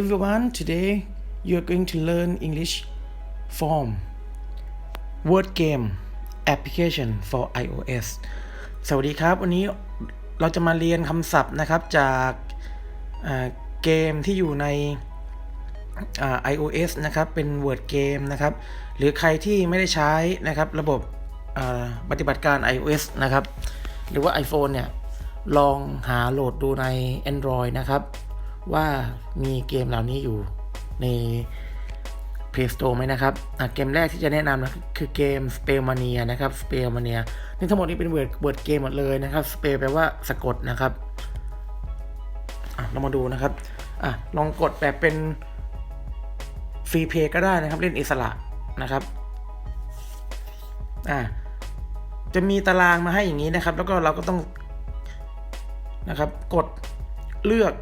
everyone today you are going to learn English form word game application for iOS สวัสดีครับ วันนี้เราจะมาเรียนคำศัพท์นะครับจากเกมที่อยู่ใน iOS นะครับ เป็น Word Game นะครับ หรือใครที่ไม่ได้ใช้นะครับ ระบบปฏิบัติการ iOS นะครับ หรือว่า iPhone เนี่ย ลองหาโหลดดูใน Android นะครับ ว่ามีเกมเหล่านี้อยู่ใน Play Store ไหมนะครับอะเกมแรกที่จะแนะนำนะคือเกม Spellmania นะครับ Spellmania นี่ทั้งหมดนี้เป็นเวิร์ดเวิร์ดเกมหมดเลยนะครับ Spell แปลว่าสะกดนะครับอะเรามาดูนะครับอะลองกดแบบเป็นฟรีเพย์ก็ได้นะครับ เล่นอิสระนะครับอะจะมีตารางมาให้อย่างนี้นะครับ แล้วก็เราก็ต้องนะครับ กดเลือก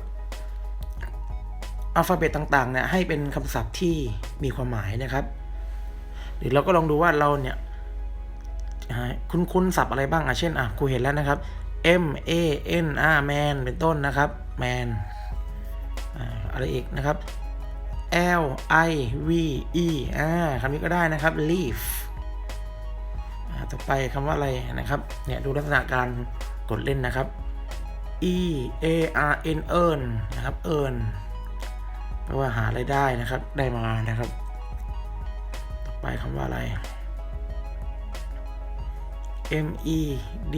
อัลฟาเบตต่างๆเนี่ยให้เป็นคำศัพท์ที่มีความหมายนะครับ หรือเราก็ลองดูว่าเราเนี่ยอ่าคุ้นศัพท์อะไรบ้างอะเช่นอะครูเห็นแล้วนะครับ M A N อ่า man เป็นต้นนะครับ man อะไรอีกนะครับ L I V E อ่าคำนี้ก็ได้นะครับ leaf ต่อไปคำว่าอะไรนะครับเนี่ยดูลักษณะการกดเล่นนะครับ E A R N earn นะครับ earn แปลว่าหารายได้นะครับ ได้มานะครับ ต่อไปคำว่าอะไร M E D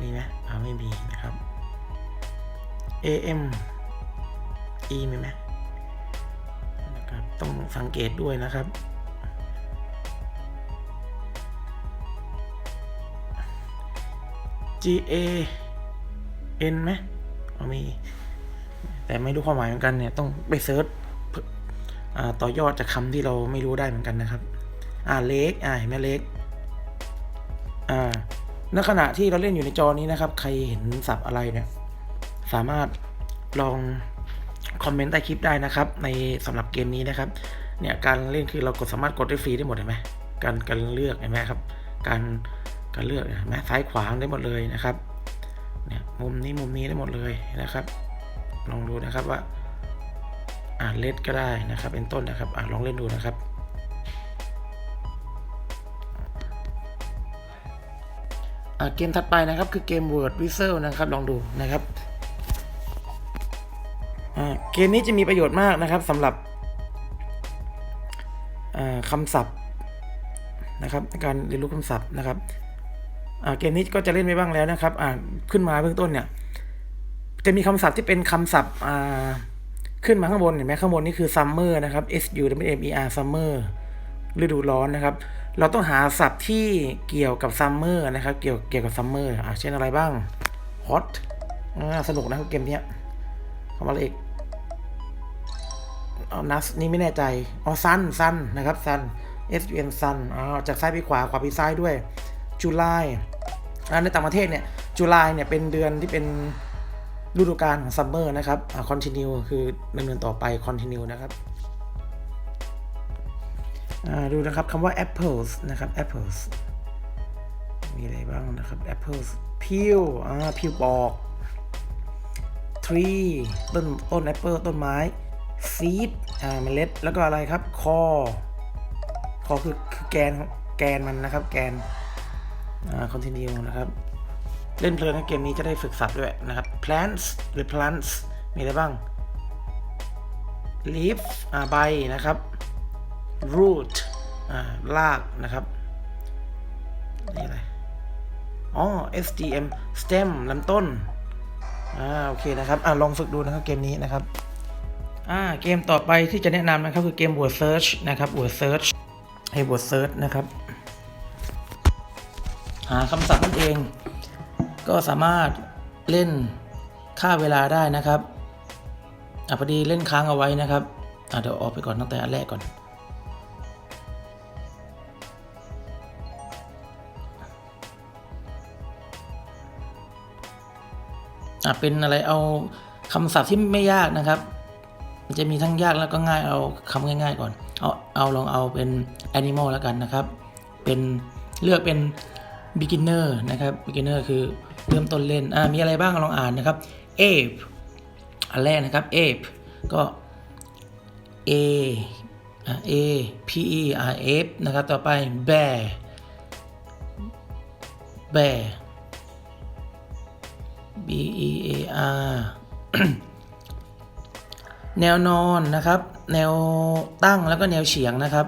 มีไหมอ่าไม่มีนะครับ A M E มีไหมนะครับ ต้องสังเกตด้วยนะครับ G A N ไหมอ๋อมี แต่ไม่รู้ความหมายเหมือนกันเนี่ย ต้องไปเซิร์ช ต่อยอดจากคำที่เราไม่รู้ได้เหมือนกันนะครับ อ่าเล็กอ่าเห็นไหมเล็กอ่าณขณะที่เราเล่นอยู่ในจอนี้นะครับ ใครเห็นศัพท์อะไรเนี่ย สามารถลองคอมเมนต์ใต้คลิปได้นะครับ ในสำหรับเกมนี้นะครับ เนี่ยการเล่นคือเรากดสามารถกดได้ฟรีได้หมดเห็นไหมการการเลือกเห็นไหมครับ การการเลือกเห็นไหมซ้ายขวาได้หมดเลยนะครับ เนี่ยมุมนี้มุมนี้ได้หมดเลยนะครับ ลองดูนะครับว่า อ่าเลดก็ได้นะครับ เป็นต้นนะครับอ่าลองเล่นดูนะครับอ่าเกมถัดไปนะครับคือเกม Word Whistle นะครับลองดูนะครับอ่าเกมนี้จะมีประโยชน์มากนะครับสำหรับอ่าคำศัพท์นะครับในการเรียนรู้คำศัพท์นะครับอ่าเกมนี้ก็จะเล่นไปบ้างแล้วนะครับอ่าขึ้นมาเบื้องต้นเนี่ยจะมีคำศัพท์ที่เป็นคำศัพท์อ่า ขึ้นมาข้างบนเห็นไหมข้างบนนี่คือ summer นะครับ s u w m e r summer ฤดูร้อนนะครับ เราต้องหาศัพท์ที่เกี่ยวกับ summer นะครับ เกี่ยวเกี่ยวกับ summer อะเช่นอะไรบ้าง hot อ่าสนุกนะครับเกมเนี้ยคำว่าอะไรอีกเอานัสนี่ไม่แน่ใจอ๋อ sun sun นะครับ sun s u n sun อ๋อจากซ้ายไปขวาขวาไปซ้ายด้วย July อ่าในต่างประเทศเนี่ย July เนี่ยเป็นเดือนที่เป็น ฤดูกาลของซัมเมอร์นะครับอ่า continue คือดำเนินต่อไป continue นะครับดูนะครับคำว่า apples นะครับ apples มีอะไรบ้างนะครับ apples peel อ่า peel ปอก tree ต้นต้น apple ต้นไม้ seed อ่าเมล็ด แล้วก็อะไรครับ core core คือคือแกนแกนมันนะครับ แกนอ่า continue นะครับ เล่นเพลินนเกมนี้จะได้ฝึกศัพท์ด้วยนะครับ plants หรือ plants มีอะไรบ้าง leaf ใบนะครับ root รากนะครับนี่อะไรอ๋อ stem stem ลำต้นอ่าโอเคนะครับอ่าลองฝึกดูนะครับเกมนี้นะครับอ่าเกมต่อไปที่จะแนะนำนะครับคือเกม word search นะครับ word search ให้ word search นะครับ หาคำศัพท์นั่นเอง ก็สามารถเล่นค่าเวลาได้นะครับอะพอดีเล่นค้างเอาไว้นะครับอะเดี๋ยวออกไปก่อนตั้งแต่อันแรกก่อน อะเป็นอะไรเอาคำศัพท์ที่ไม่ยากนะครับ มันจะมีทั้งยากแล้วก็ง่ายเอาคำง่าย ๆ ก่อน เอาเอาลองเอาเป็น animal แล้วกันนะครับ เป็นเลือกเป็น beginner นะครับ beginner คือเริ่มต้นเล่น อ่า มีอะไรบ้างลองอ่านนะครับ ape อันแรกนะครับ ape ก็ A อะ A P E R F นะครับ ต่อไป bear bear B E A R แนวนอนนะครับ แนวตั้งแล้วก็แนวเฉียงนะครับ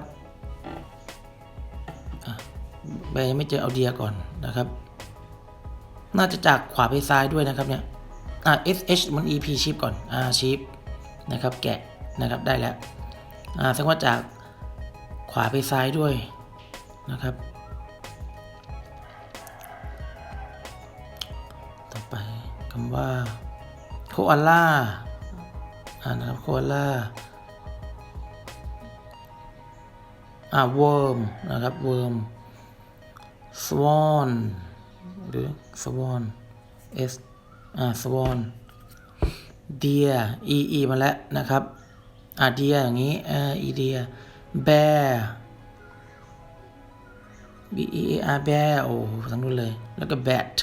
ไม่เจอเอาเดียก่อนนะครับ น่าจะจากขวาไปซ้ายด้วยนะครับเนี่ยอ่า S H มัน E P chip ก่อนอ่า chip นะครับ แกะนะครับได้แล้วอ่าแสดงว่าจากขวาไปซ้ายด้วยนะครับ ต่อไปคำว่าโคอาล่าอ่านะครับโคอาล่าอ่า worm นะครับ worm swan หรือ swan s อ่า swan deer e e มาแล้วนะครับ อ่า deer อย่างนี้อ่า e deer bear b e a r bear โอ้ทั้งนู้นเลย แล้วก็ bat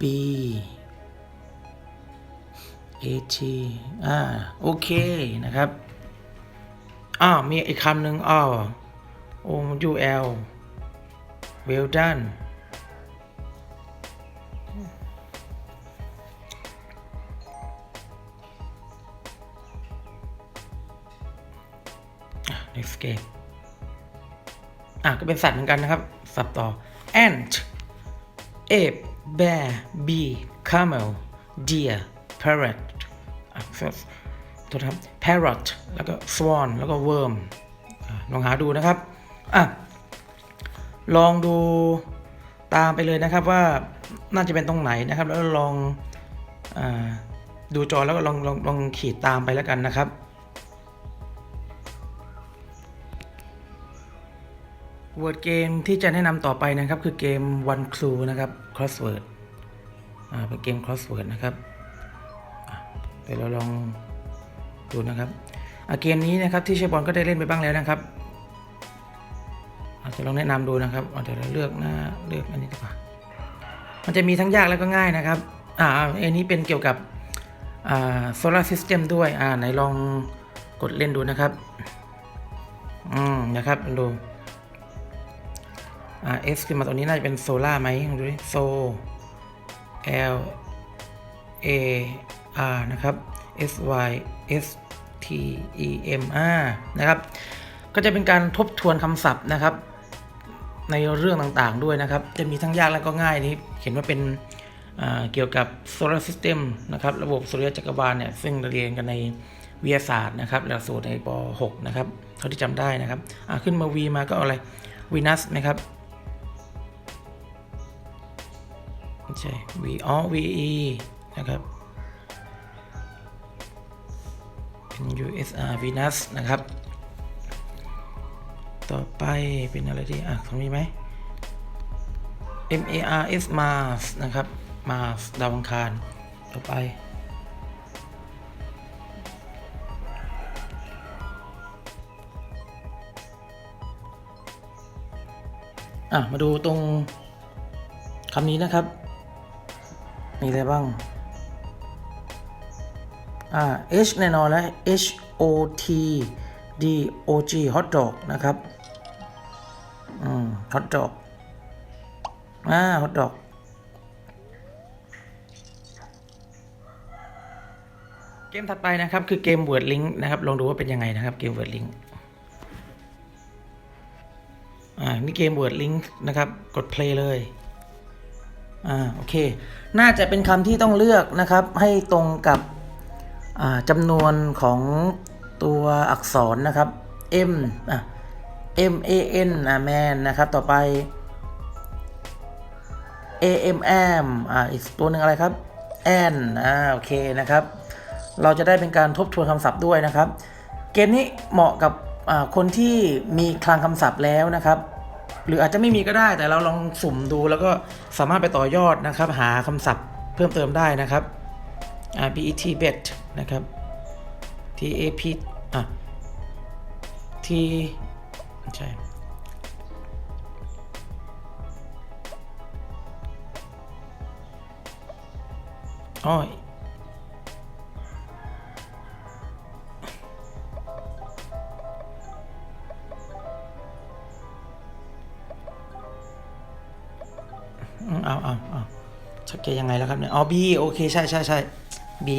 b a t อ่า โอเคนะครับ อ้าว มีอีกคำหนึ่งอ้าว o u l well done อะ next game อะ ก็เป็นสัตว์เหมือนกันนะครับ สับต่อ ant ape bear bee camel deer parrot อะโทษครับ parrot แล้วก็ swan แล้วก็ worm ลองหาดูนะครับ อะ ลองดูตามไปเลยนะครับว่าน่าจะเป็นตรงไหนนะครับ แล้วลองอดูจอแล้วก็ลองลองลองขีดตามไปแล้วกันนะครับวอร์ดเกมที่จะแนะนำต่อไปนะครับ คือเกม One Clue นะครับ Crossword อ่าเป็นเกม Crossword นะครับเดี๋ยวเราลองดูนะครับเกมนี้นะครับที่เชฟบอลก็ได้เล่นไปบ้างแล้วนะครับ อาจจะลองแนะนำดูนะครับเดี๋ยวเราเลือกหน้าเลือกอันนี้ดีกว่า มันจะมีทั้งยากแล้วก็ง่ายนะครับ อ่าอันนี้เป็นเกี่ยวกับอ่าโซลาร์ซิสเต็มด้วย อ่าไหนลองกดเล่นดูนะครับ อืมนะครับดู อ่า S ขึ้นมาตัวนี้น่าจะเป็นโซล่าไหมลองดูดิโซ L A R นะครับ S Y S T E M R นะครับ ก็จะเป็นการทบทวนคำศัพท์นะครับ ในเรื่องต่างๆด้วยนะครับ จะมีทั้งยากและก็ง่ายนี้เห็นว่าเป็นเกี่ยวกับโซลาร์ซิสเต็มนะครับระบบสุริยะจักรวาลเนี่ยซึ่งเรียนกันในวิทยาศาสตร์นะครับหลักสูตรในป .6 นะครับเท่าที่จำได้นะครับขึ้นมา V มาก็อาอะไรวีนัสนะครับไม่ใช่ V อ๋อ VE นะครับ เป็น USR Venus นะครับ ต่อไปเป็นอะไรดีอะตรงนี้ไหม MARS Mars นะครับ Mars ดาวอังคาร ต่อไป อะ มาดูตรงคำนี้นะครับ มีอะไรบ้าง อ่า H แน่นอนแล้ว H O T D O G hot dog นะครับ อืม hot dog อ่า hot dog เกมถัดไปนะครับคือเกม word link นะครับลองดูว่าเป็นยังไงนะครับเกม word link อ่านี่เกม word link นะครับกด play เลยอ่าโอเค น่าจะเป็นคำที่ต้องเลือกนะครับ ให้ตรงกับจำนวนของตัวอักษรนะครับ M อะ M A N อะ man นะครับ ต่อไป A M M อ่าอีกตัวหนึ่งอะไรครับ N อ่าโอเคนะครับ เราจะได้เป็นการทบทวนคำศัพท์ด้วยนะครับ เกมนี้เหมาะกับคนที่มีคลังคำศัพท์แล้วนะครับ หรืออาจจะไม่มีก็ได้แต่เราลองสุ่มดูแล้วก็สามารถไปต่อยอดนะครับ หาคำศัพท์เพิ่มเติมได้นะครับอ่า bet bet นะครับ t a p อะ t ใช่อ๋อเอาเอาเอาชักจะยังไงแล้วครับเนี่ย อ๋อบีโอเค ใช่ใช่ใช่บี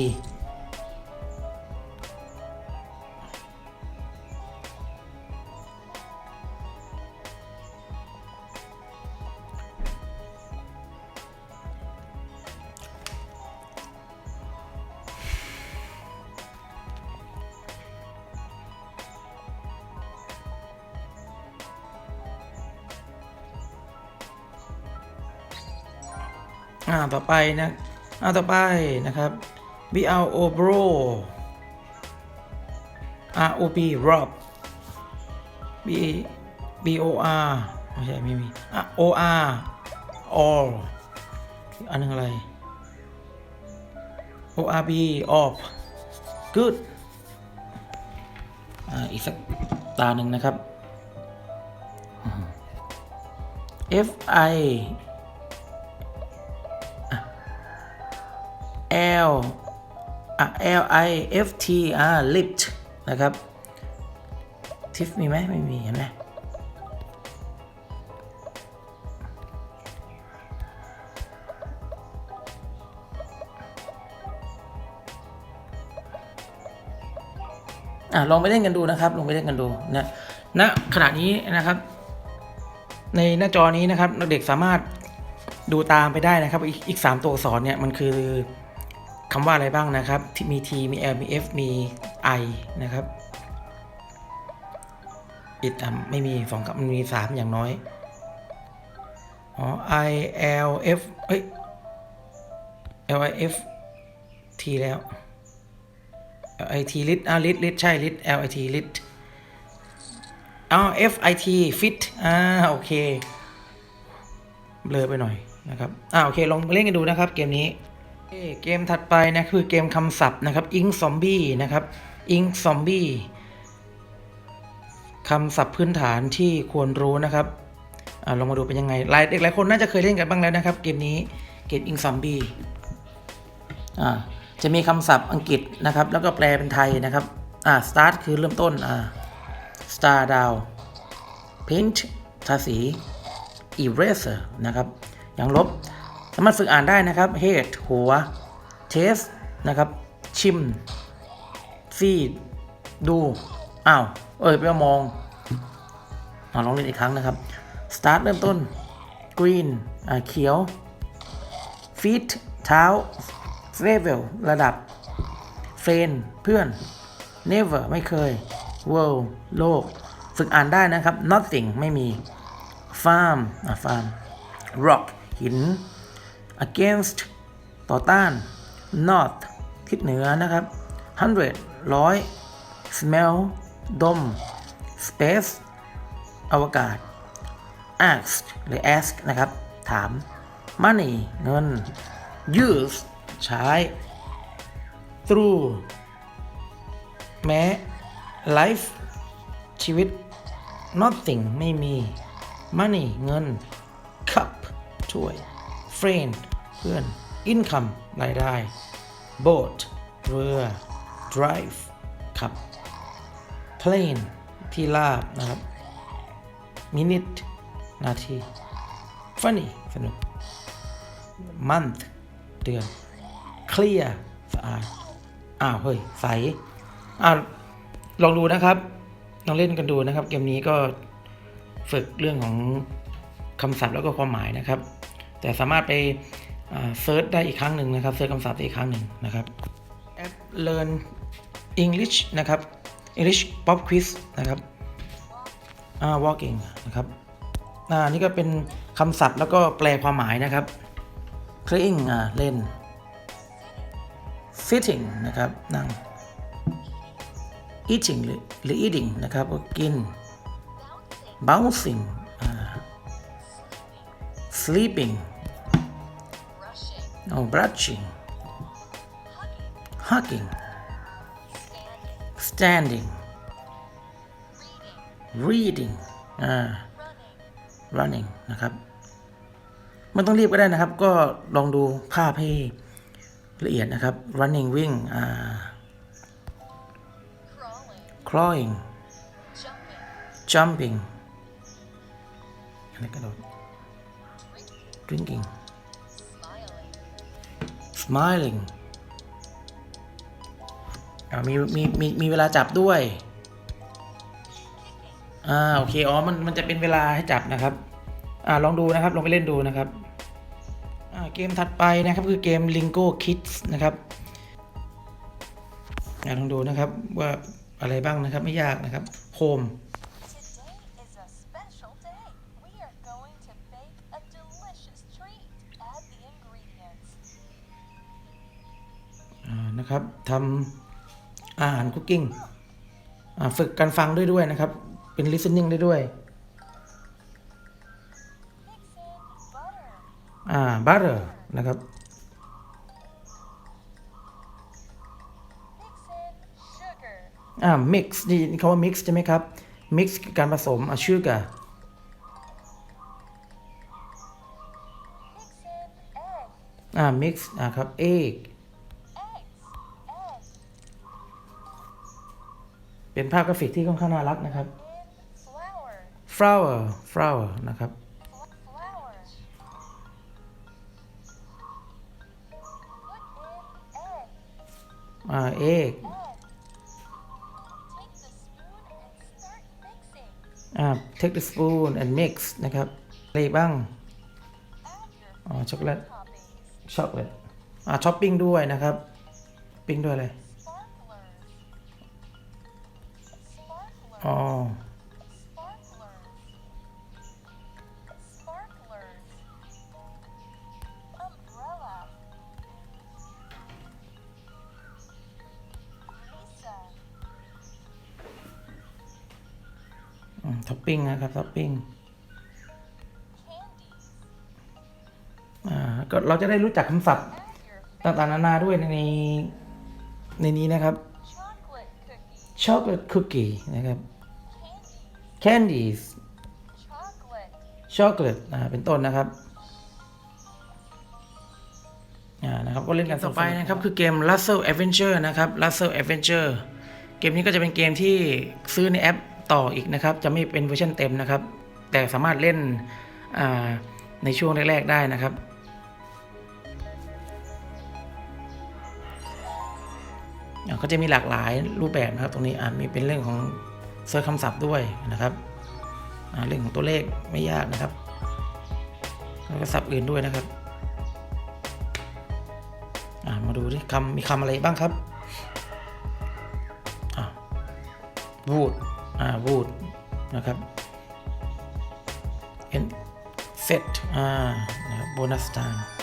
อ่าต่อไปนะอ่าต่อไปนะครับ B R O bro R O B rob B B O R ไม่ใช่ไม่มีอะ O R all อันนึงอะไร O R B off good อ่าอีกสักตาหนึ่งนะครับ F I L อะ L I F T อ่า lift นะครับ ทิฟมีไหมไม่มีเห็นไหมอะลองไปเล่นกันดูนะครับลองไปเล่นกันดูนะณขณะนี้นะครับ ในหน้าจอนี้นะครับเด็กสามารถดูตามไปได้นะครับ อีกอีกสามตัวอักษรเนี่ยมันคือ คำว่าอะไรบ้างนะครับที่มี T มี L มี F มี I นะครับอิดอะไม่มีสองกับมันมีสามอย่างน้อย อ๋อ I L F เอ้ย L I F T แล้ว L I T lit อ่า lit lit ใช่ lit L I T lit อ๋อ F I T fit อ่าโอเคเบลอไปหน่อยนะครับ อ่าโอเค ลองเล่นกันดูนะครับเกมนี้ เกมถัดไปนะคือเกมคำศัพท์นะครับ ink zombie นะครับ ink zombie คำศัพท์พื้นฐานที่ควรรู้นะครับอ่าลองมาดูเป็นยังไงหลายเด็กหลายคนน่าจะเคยเล่นกันบ้างแล้วนะครับ เกมนี้เกม ink zombie อ่าจะมีคำศัพท์อังกฤษนะครับ แล้วก็แปลเป็นไทยนะครับอ่า start คือเริ่มต้นอ่า star down paint ทาสี eraser นะครับอย่างลบ สามารถฝึกอ่านได้นะครับ head หัว taste นะครับ ชิม feed ดูอ้าวเอ้ยไปมองอ่าลองเล่นอีกครั้งนะครับ start เริ่มต้น green อ่าเขียว feet เท้า level ระดับ friend เพื่อน never ไม่เคย world โลก ฝึกอ่านได้นะครับ nothing ไม่มี farm อะ farm rock หิน against ต่อต้าน north ทิศเหนือนะครับ hundred ร้อย smell ดม space อวกาศ ask หรือ ask นะครับ ถาม money เงิน use ใช้ through แม้ life ชีวิต nothing ไม่มี money เงิน cup ถ้วย friend เพื่อน income รายได้ boat เรือ drive ขับ plane ที่ลาบนะครับ minute นาที funny สนุก month เดือน clear สะอาดอ้าวเฮ้ยใสอ่าลองดูนะครับลองเล่นกันดูนะครับ เกมนี้ก็ฝึกเรื่องของคำศัพท์แล้วก็ความหมายนะครับ แต่สามารถไป เซิร์ชได้อีกครั้งหนึ่งนะครับเซิร์ชคำศัพท์ได้อีกครั้งหนึ่งนะครับแอป Learn English นะครับ English Pop Quiz นะครับอ่า Walking นะครับอ่านี่ก็เป็นคำศัพท์แล้วก็แปลความหมายนะครับ Playing อ่าเล่น Sitting นะครับนั่ง eating หรือหรือ eating นะครับก็กิน bouncing sleeping oh brushing hugging standing reading อ่า running นะครับไม่ต้องรีบก็ได้นะครับ ก็ลองดูภาพให้ละเอียดนะครับ running วิ่งอ่า crawling, clawing jumping, jumping อะไรกระโดด drinking smiling มีมีมีมีเวลาจับด้วย อ่าโอเคอ๋อมันมันจะเป็นเวลาให้จับนะครับ อ่าลองดูนะครับลองไปเล่นดูนะครับ อ่าเกมถัดไปนะครับคือเกม Lingo Kids นะครับ อ่าลองดูนะครับว่าอะไรบ้างนะครับไม่ยากนะครับ Home Today นะครับทำอาหารคุกกิ้งฝึกการฟังด้วยด้วยนะครับ เป็น listening ได้ด้วย butter, อ่า butter นะครับ mix อ่า mix นี่คำว่า mix ใช่ไหมครับ mix คือการผสมอ่า sugar mix อ่า mix อ่าครับ egg, เป็นภาพกราฟิกที่ค่อนข้างน่ารักนะครับ in flour, flower flower นะครับ fl- flour. Put in egg, อ่า egg egg. Take the spoon and start mixing. อ่า take the spoon and mix นะครับอะไรอีกบ้าง Add your อ๋อ ช็อกโกแลต toppings. ช็อกโกแลต อ่าช้อปปิ้งด้วยนะครับ ปิ้งด้วยอะไอ๋อ Sparklers. Sparklers. Umbrella. Lisa. ท็อปปิ้งนะครับ ท็อปปิ้ง Candies. อ่าก็เราจะได้รู้จักคำศัพท์ Add your ต่างๆนานาด้วยในในนี้นะครับ chocolate cookies. chocolate cookie นะครับ Candies. candies Chocolate. chocolate อ่าเป็นต้นนะครับอ่านะครับก็เล่นกันต่อไปนะครับ คือเกม Russell Adventure นะครับ Russell Adventure เกมนี้ก็จะเป็นเกมที่ซื้อในแอปต่ออีกนะครับ จะไม่เป็นเวอร์ชันเต็มนะครับ แต่สามารถเล่นอ่าในช่วงแรก ๆ ได้นะครับอ่าก็จะมีหลากหลายรูปแบบนะครับ ตรงนี้อ่ามีเป็นเรื่องของ เซิร์ชคำศัพท์ด้วยนะครับเรื่องของตัวเลขไม่ยากนะครับ แล้วก็ศัพท์อื่นด้วยนะครับมาดูดิคำมีคำอะไรบ้างครับอ่า wood อ่า wood นะครับ n set อ่านะครับ bonus time อ่า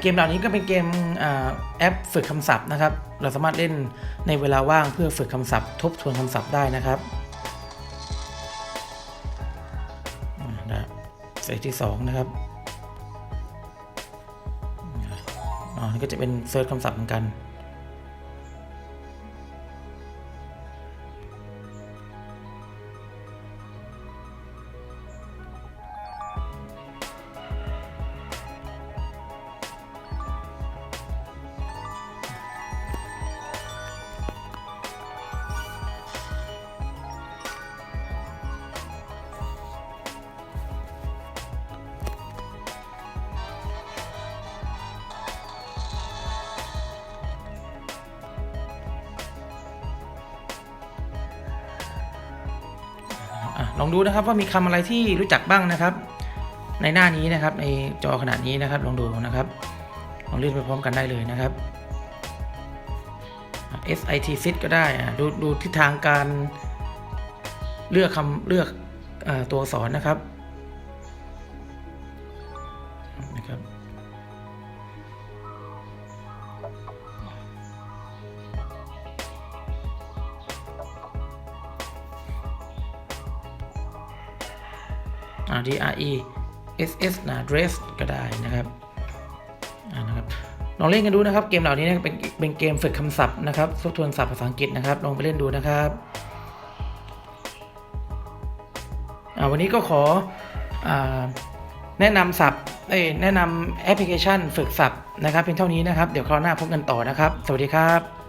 เกมเหล่านี้ก็เป็นเกมอแอปฝึกคำศัพท์นะครับ เราสามารถเล่นในเวลาว่างเพื่อฝึกคำศัพท์ ทบทวนคำศัพท์ได้นะครับเซตที่ 2 นะครับอ๋อนี่ก็จะเป็นเซิร์ชคำศัพท์เหมือนกัน ลองดูนะครับว่ามีคำอะไรที่รู้จักบ้างนะครับ ในหน้านี้นะครับในจอขนาดนี้นะครับลองดูนะครับลองเลื่อนไปพร้อมกันได้เลยนะครับ SIT sit ก็ได้ดูดูทิศทางการเลือกคำเลือกอตัวอักษรนะครับนะครับ DRE SS นะ dress ก็ได้นะครับนะครับลองเล่นกันดูนะครับ เกมเหล่านี้นะเป็นเป็นเกมฝึกคำศัพท์นะครับทบทวนศัพท์ภาษาอังกฤษนะครับ ลองไปเล่นดูนะครับวันนี้ก็ขออแนะนำศัพท์แนะนำแอปพลิเคชันฝึกศัพท์นะครับเพียงเท่านี้นะครับ เดี๋ยวคราวหน้าพบกันต่อนะครับ สวัสดีครับ